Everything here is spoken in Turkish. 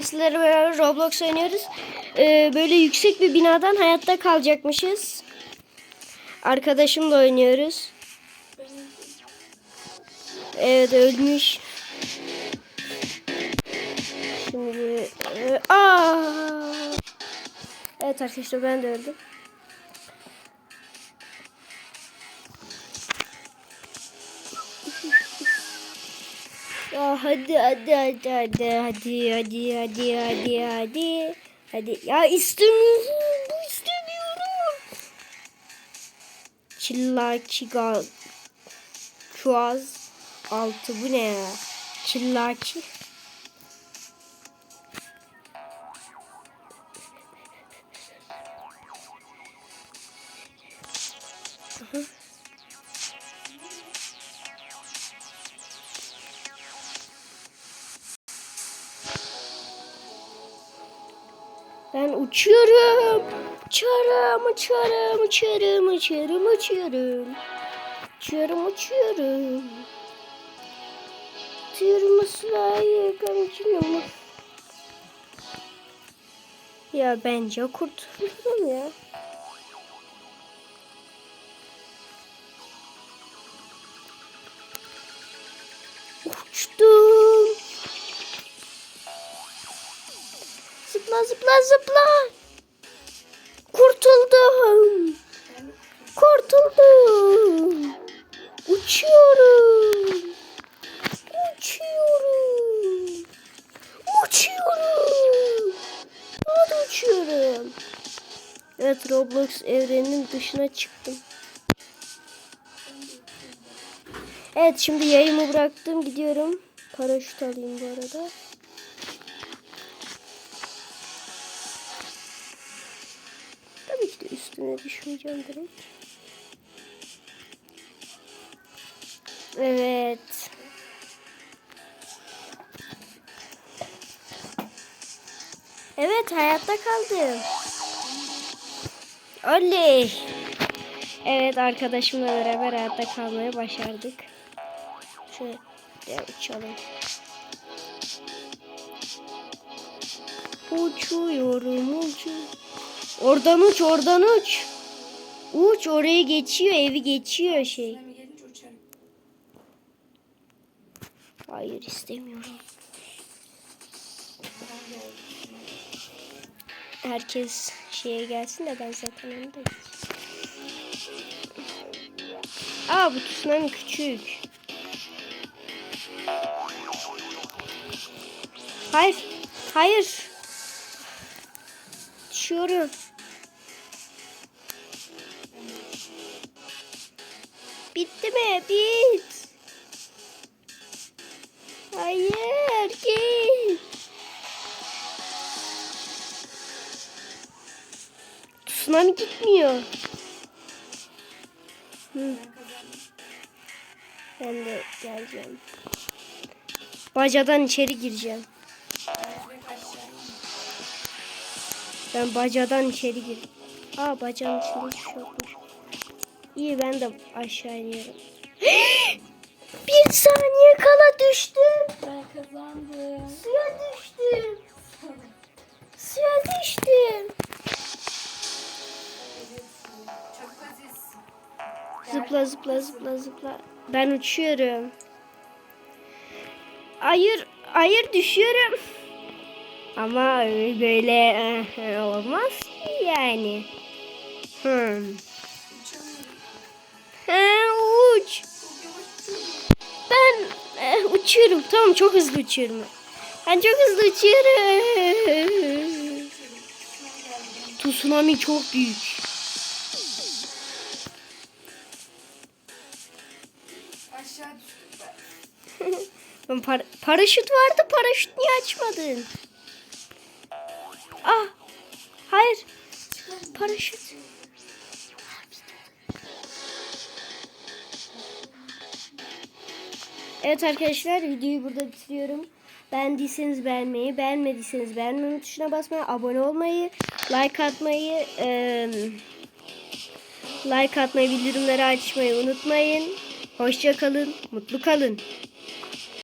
Sizlerle beraber Roblox oynuyoruz. Ee, böyle yüksek bir binadan hayatta kalacakmışız. Arkadaşımla oynuyoruz. Evet ölmüş. Şimdi e, aa! Evet arkadaşlar ben de öldüm. Hadi hadi hadi hadi hadi hadi hadi hadi hadi hadi ya istemiyorum bu istemiyorum. Çillaki gal Çuaz altı bu ne ya? Çillaki Ben uçuyorum. Uçuyorum, uçuyorum, uçuyorum, uçuyorum, uçuyorum. Uçuyorum, uçuyorum. Uçuyorum. Ya bence kurtuldum ya. Uçtum. Zıpla zıpla zıpla. Kurtuldum. Kurtuldum. Uçuyorum. Uçuyorum. Uçuyorum. Hadi uçuyorum. Evet Roblox evreninin dışına çıktım. Evet şimdi yayımı bıraktım gidiyorum. Paraşüt alayım bu arada. Üstüne düşmeyeceğim direkt. Evet. Evet hayatta kaldım. Oley. Evet arkadaşımla beraber hayatta kalmayı başardık. Şöyle uçalım. Uçuyorum uçuyorum. Oradan uç oradan uç. Uç orayı geçiyor evi geçiyor şey. Hayır istemiyorum. Herkes şeye gelsin de ben zaten önde. Aa bu tsunami küçük. Hayır. Hayır. Düşüyorum. Bitti mi? Bit. Hayır git. Tsunami gitmiyor. Hı. Ben de geleceğim. Bacadan içeri gireceğim. Ben bacadan içeri gir. Aa bacağın içinde hiçbir şey. İyi ben de aşağı iniyorum. Bir saniye kala düştüm. Ben kazandım. Suya düştüm. Suya düştüm. Zıpla zıpla zıpla zıpla. Ben uçuyorum. Hayır, hayır düşüyorum. Ama böyle eh, olmaz ki yani. Hmm. Ha, uç. Ben eh, uçuyorum. Tamam çok hızlı uçuyorum. Ben çok hızlı uçuyorum. Tsunami çok büyük. Ben par- paraşüt vardı. Paraşüt niye açmadın? Ah. Hayır. Paraşüt. Evet arkadaşlar videoyu burada bitiriyorum. Beğendiyseniz beğenmeyi, beğenmediyseniz beğenmeme tuşuna basmayı, abone olmayı, like atmayı, eee, like atmayı, bildirimleri açmayı unutmayın. Hoşça kalın, mutlu kalın.